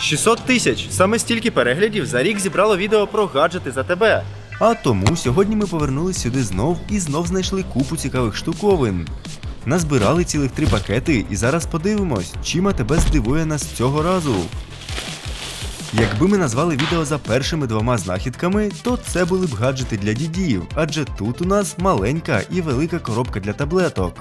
600 тисяч! Саме стільки переглядів за рік зібрало відео про гаджети за тебе. А тому сьогодні ми повернулись сюди знов і знов знайшли купу цікавих штуковин. Назбирали цілих три пакети, і зараз подивимось, чим АТБ здивує нас цього разу. Якби ми назвали відео за першими двома знахідками, то це були б гаджети для дідів, адже тут у нас маленька і велика коробка для таблеток.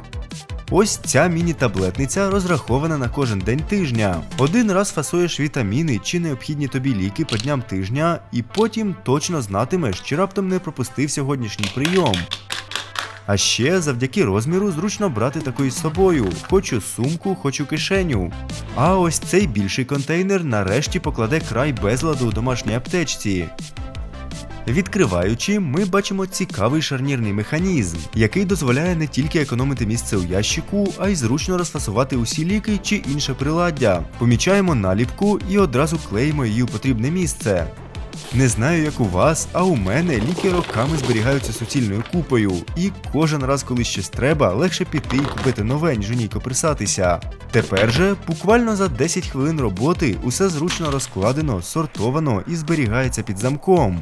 Ось ця міні-таблетниця розрахована на кожен день тижня. Один раз фасуєш вітаміни чи необхідні тобі ліки по дням тижня, і потім точно знатимеш, чи раптом не пропустив сьогоднішній прийом. А ще завдяки розміру зручно брати такою з собою, хоч у сумку, хоч у кишеню. А ось цей більший контейнер нарешті покладе край безладу у домашній аптечці. Відкриваючи, ми бачимо цікавий шарнірний механізм, який дозволяє не тільки економити місце у ящику, а й зручно розфасувати усі ліки чи інше приладдя. Помічаємо наліпку і одразу клеїмо її у потрібне місце. Не знаю, як у вас, а у мене ліки роками зберігаються суцільною купою, і кожен раз, коли щось треба, легше піти і купити нове, ніж у ній копирсатися. Тепер же, буквально за 10 хвилин роботи, усе зручно розкладено, сортовано і зберігається під замком.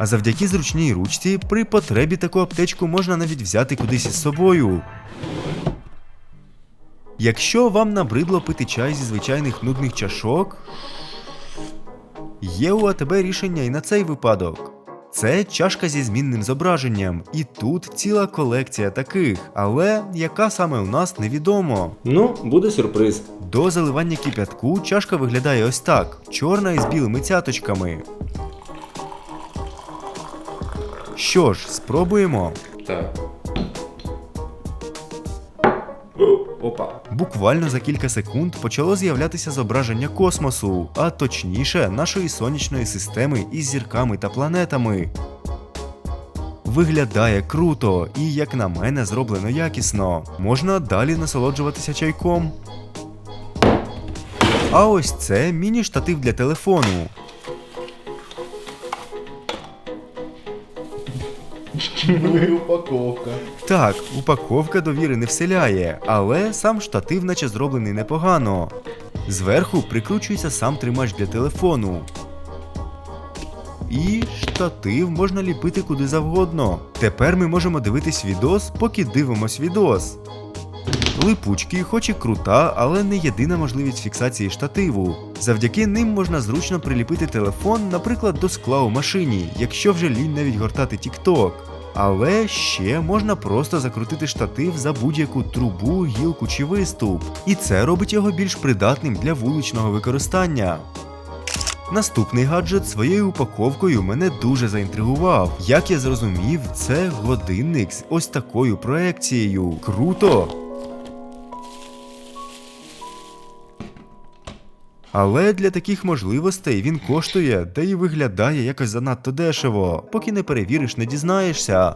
А завдяки зручній ручці, при потребі таку аптечку можна навіть взяти кудись із собою. Якщо вам набридло пити чай зі звичайних нудних чашок, є у АТБ рішення і на цей випадок. Це чашка зі змінним зображенням, і тут ціла колекція таких, але яка саме у нас невідомо. Ну, буде сюрприз. До заливання кип'ятку чашка виглядає ось так: чорна із білими цяточками. Що ж, спробуємо. Так. Опа. Буквально за кілька секунд почало з'являтися зображення космосу, а точніше нашої сонячної системи із зірками та планетами. Виглядає круто і, як на мене, зроблено якісно. Можна далі насолоджуватися чайком. А ось це міні-штатив для телефону. Упаковка. Так, упаковка довіри не вселяє, але сам штатив наче зроблений непогано. Зверху прикручується сам тримач для телефону. І штатив можна ліпити куди завгодно. Тепер ми можемо дивитись відос, поки дивимось відос. Липучки, хоч і крута, але не єдина можливість фіксації штативу. Завдяки ним можна зручно приліпити телефон, наприклад, до скла у машині, якщо вже лінь навіть гортати TikTok. Але ще можна просто закрутити штатив за будь-яку трубу, гілку чи виступ. І це робить його більш придатним для вуличного використання. Наступний гаджет своєю упаковкою мене дуже заінтригував. Як я зрозумів, це годинник з ось такою проекцією. Круто! Але для таких можливостей він коштує, та й виглядає якось занадто дешево, поки не перевіриш, не дізнаєшся.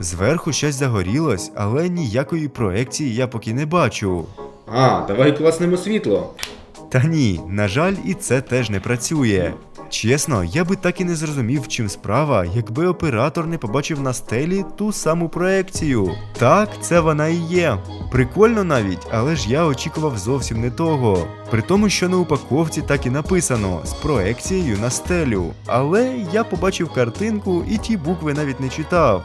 Зверху щось загорілось, але ніякої проекції я поки не бачу. А, давай класнемо світло. Та ні, на жаль, і це теж не працює. Чесно, я би так і не зрозумів, чим справа, якби оператор не побачив на стелі ту саму проекцію. Так, це вона і є. Прикольно навіть, але ж я очікував зовсім не того. При тому, що на упаковці так і написано з проекцією на стелю. Але я побачив картинку і ті букви навіть не читав.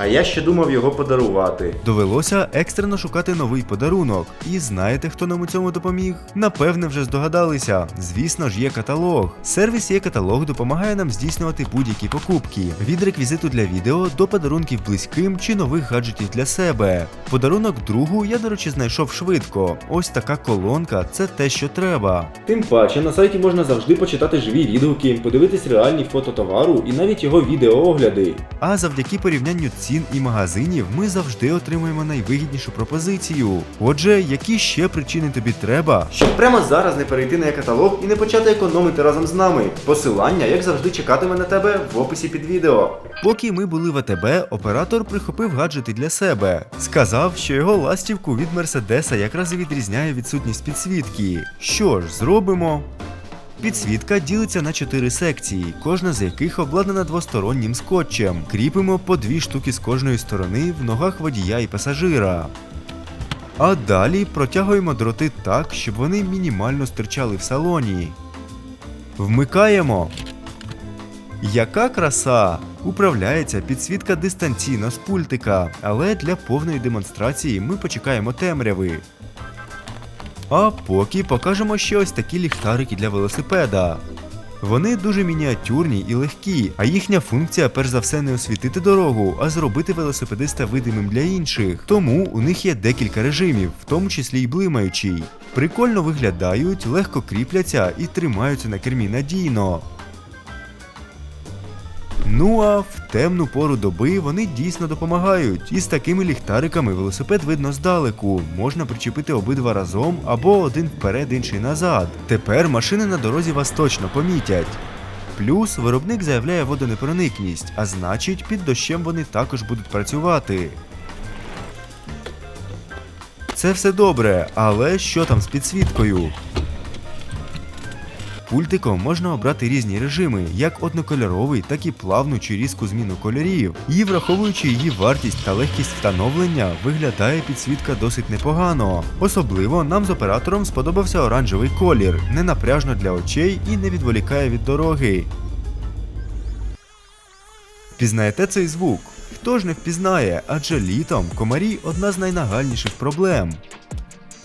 А я ще думав його подарувати. Довелося екстрено шукати новий подарунок. І знаєте, хто нам у цьому допоміг? Напевне, вже здогадалися. Звісно ж, є каталог. Сервіс є каталог допомагає нам здійснювати будь-які покупки від реквізиту для відео до подарунків близьким чи нових гаджетів для себе. Подарунок другу я, до речі, знайшов швидко. Ось така колонка це те, що треба. Тим паче, на сайті можна завжди почитати живі відгуки, подивитись реальні фото товару і навіть його відеоогляди. А завдяки порівнянню цін і магазинів ми завжди отримуємо найвигіднішу пропозицію. Отже, які ще причини тобі треба, Щоб прямо зараз не перейти на каталог і не почати економити разом з нами. Посилання, як завжди, чекатиме на тебе в описі під відео. Поки ми були в АТБ, оператор прихопив гаджети для себе. Сказав, що його ластівку від Мерседеса якраз і відрізняє відсутність підсвітки. Що ж, зробимо. Підсвітка ділиться на чотири секції, кожна з яких обладнана двостороннім скотчем. Кріпимо по дві штуки з кожної сторони в ногах водія і пасажира. А далі протягуємо дроти так, щоб вони мінімально стирчали в салоні. Вмикаємо. Яка краса! Управляється підсвітка дистанційно з пультика, але для повної демонстрації ми почекаємо темряви. А поки покажемо ще ось такі ліхтарики для велосипеда. Вони дуже мініатюрні і легкі, а їхня функція перш за все не освітити дорогу, а зробити велосипедиста видимим для інших. Тому у них є декілька режимів, в тому числі й блимаючий. Прикольно виглядають, легко кріпляться і тримаються на кермі надійно. Ну а в темну пору доби вони дійсно допомагають. І з такими ліхтариками велосипед видно здалеку. Можна причепити обидва разом або один вперед, інший назад. Тепер машини на дорозі вас точно помітять. Плюс виробник заявляє водонепроникність, а значить під дощем вони також будуть працювати. Це все добре, але що там з підсвіткою? Пультиком можна обрати різні режими, як однокольоровий, так і плавну чи різку зміну кольорів. І враховуючи її вартість та легкість встановлення, виглядає підсвітка досить непогано. Особливо нам з оператором сподобався оранжевий колір, ненапряжно для очей і не відволікає від дороги. Впізнаєте цей звук? Хто ж не впізнає, адже літом комарі одна з найнагальніших проблем.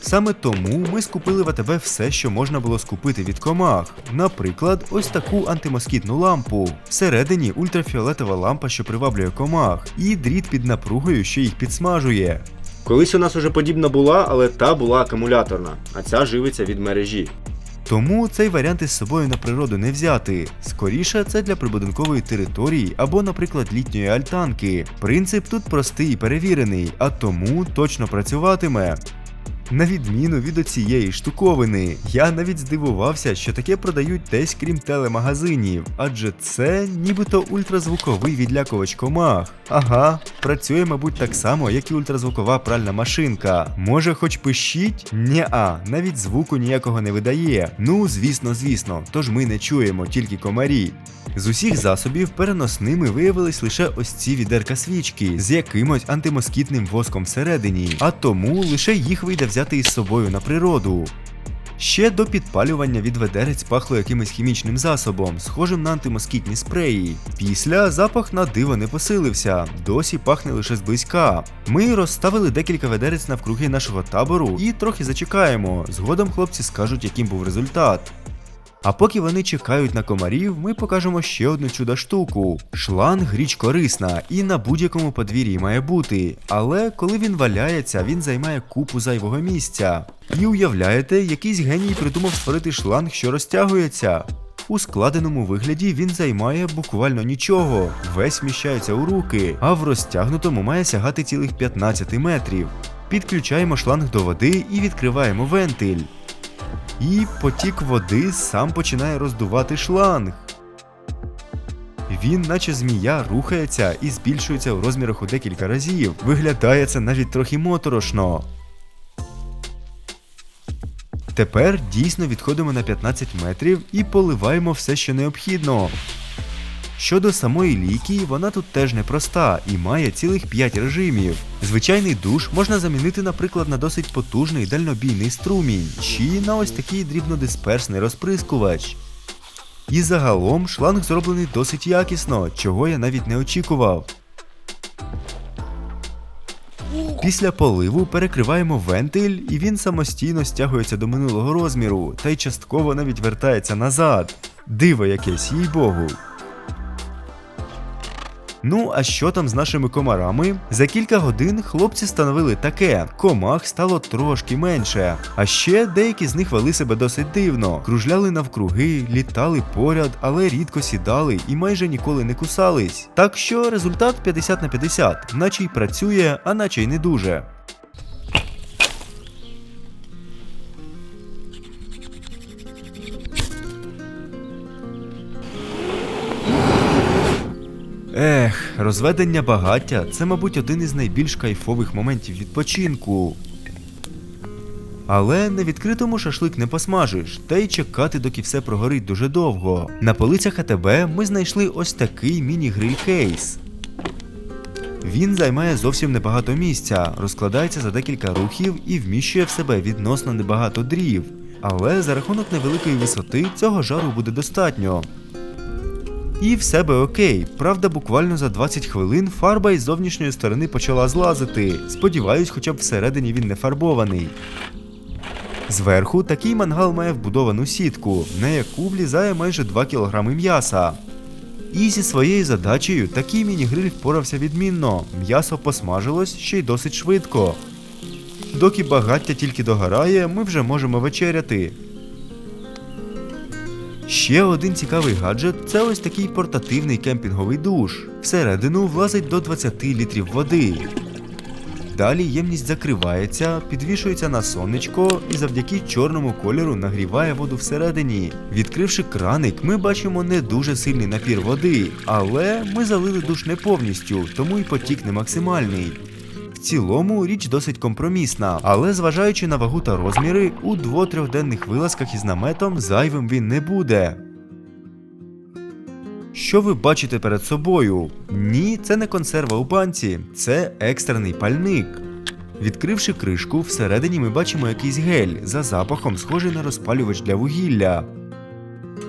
Саме тому ми скупили в АТБ все, що можна було скупити від комах. Наприклад, ось таку антимоскітну лампу. Всередині ультрафіолетова лампа, що приваблює комах, і дріт під напругою, що їх підсмажує. Колись у нас уже подібна була, але та була акумуляторна, а ця живиться від мережі. Тому цей варіант із собою на природу не взяти. Скоріше, це для прибудинкової території або, наприклад, літньої альтанки. Принцип тут простий і перевірений, а тому точно працюватиме. На відміну від оцієї штуковини, я навіть здивувався, що таке продають десь крім телемагазинів, адже це нібито ультразвуковий відлякувач комах. Ага, працює, мабуть, так само, як і ультразвукова пральна машинка. Може, хоч пишіть? Ні-а, навіть звуку ніякого не видає. Ну, звісно, звісно, тож ми не чуємо, тільки комарі. З усіх засобів переносними виявились лише ось ці відерка свічки з якимось антимоскітним воском всередині, а тому лише їх вийде взяти із собою на природу. Ще до підпалювання від ведерець пахло якимось хімічним засобом, схожим на антимоскітні спреї. Після запах на диво не посилився, досі пахне лише зблизька. Ми розставили декілька ведерець навкруги нашого табору і трохи зачекаємо. Згодом хлопці скажуть, яким був результат. А поки вони чекають на комарів, ми покажемо ще одну чудо штуку. Шланг річ корисна і на будь-якому подвір'ї має бути. Але коли він валяється, він займає купу зайвого місця. І уявляєте, якийсь геній придумав створити шланг, що розтягується. У складеному вигляді він займає буквально нічого, весь вміщається у руки, а в розтягнутому має сягати цілих 15 метрів. Підключаємо шланг до води і відкриваємо вентиль. І потік води сам починає роздувати шланг. Він, наче змія, рухається і збільшується у розмірах у декілька разів. Виглядає це навіть трохи моторошно. Тепер дійсно відходимо на 15 метрів і поливаємо все, що необхідно. Щодо самої ліки, вона тут теж непроста і має цілих 5 режимів. Звичайний душ можна замінити, наприклад, на досить потужний дальнобійний струмінь, чи на ось такий дрібнодисперсний розприскувач. І загалом шланг зроблений досить якісно, чого я навіть не очікував. Після поливу перекриваємо вентиль, і він самостійно стягується до минулого розміру, та й частково навіть вертається назад. Диво якесь, їй богу. Ну, а що там з нашими комарами? За кілька годин хлопці становили таке: комах стало трошки менше. А ще деякі з них вели себе досить дивно, кружляли навкруги, літали поряд, але рідко сідали і майже ніколи не кусались. Так що результат 50 на 50, наче й працює, а наче й не дуже. Розведення багаття це, мабуть, один із найбільш кайфових моментів відпочинку. Але на відкритому шашлик не посмажиш, та й чекати, доки все прогорить дуже довго. На полицях АТБ ми знайшли ось такий міні-гриль кейс. Він займає зовсім небагато місця, розкладається за декілька рухів і вміщує в себе відносно небагато дрів. Але за рахунок невеликої висоти цього жару буде достатньо. І все би окей. Правда, буквально за 20 хвилин фарба із зовнішньої сторони почала злазити. Сподіваюсь, хоча б всередині він не фарбований. Зверху такий мангал має вбудовану сітку, на яку влізає майже 2 кг м'яса. І зі своєю задачею такий міні-гриль впорався відмінно. М'ясо посмажилось ще й досить швидко. Доки багаття тільки догорає, ми вже можемо вечеряти. Ще один цікавий гаджет це ось такий портативний кемпінговий душ. Всередину влазить до 20 літрів води. Далі ємність закривається, підвішується на сонечко і завдяки чорному кольору нагріває воду всередині. Відкривши краник, ми бачимо не дуже сильний напір води, але ми залили душ не повністю, тому і потік не максимальний. Цілому річ досить компромісна, але зважаючи на вагу та розміри, у дво-трьохденних вилазках із наметом зайвим він не буде. Що ви бачите перед собою? Ні, це не консерва у банці, це екстрений пальник. Відкривши кришку, всередині ми бачимо якийсь гель за запахом, схожий на розпалювач для вугілля.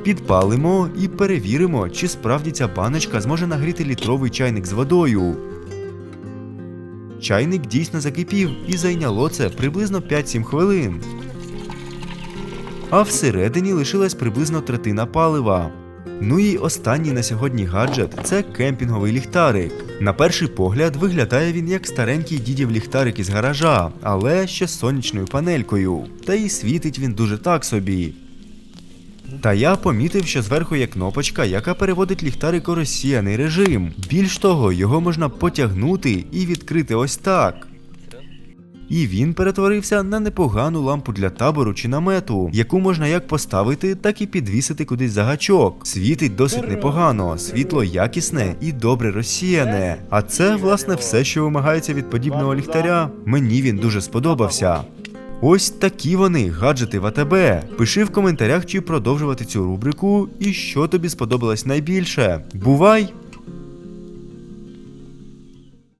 Підпалимо і перевіримо, чи справді ця баночка зможе нагріти літровий чайник з водою. Чайник дійсно закипів і зайняло це приблизно 5-7 хвилин. А всередині лишилась приблизно третина палива. Ну і останній на сьогодні гаджет це кемпінговий ліхтарик. На перший погляд виглядає він як старенький дідів ліхтарик із гаража, але ще з сонячною панелькою. Та і світить він дуже так собі. Та я помітив, що зверху є кнопочка, яка переводить ліхтарик у розсіяний режим. Більш того, його можна потягнути і відкрити ось так. І він перетворився на непогану лампу для табору чи намету, яку можна як поставити, так і підвісити кудись за гачок. Світить досить непогано, світло якісне і добре розсіяне. А це, власне, все, що вимагається від подібного ліхтаря. Мені він дуже сподобався. Ось такі вони, гаджети в АТБ. Пиши в коментарях, чи продовжувати цю рубрику і що тобі сподобалось найбільше. Бувай!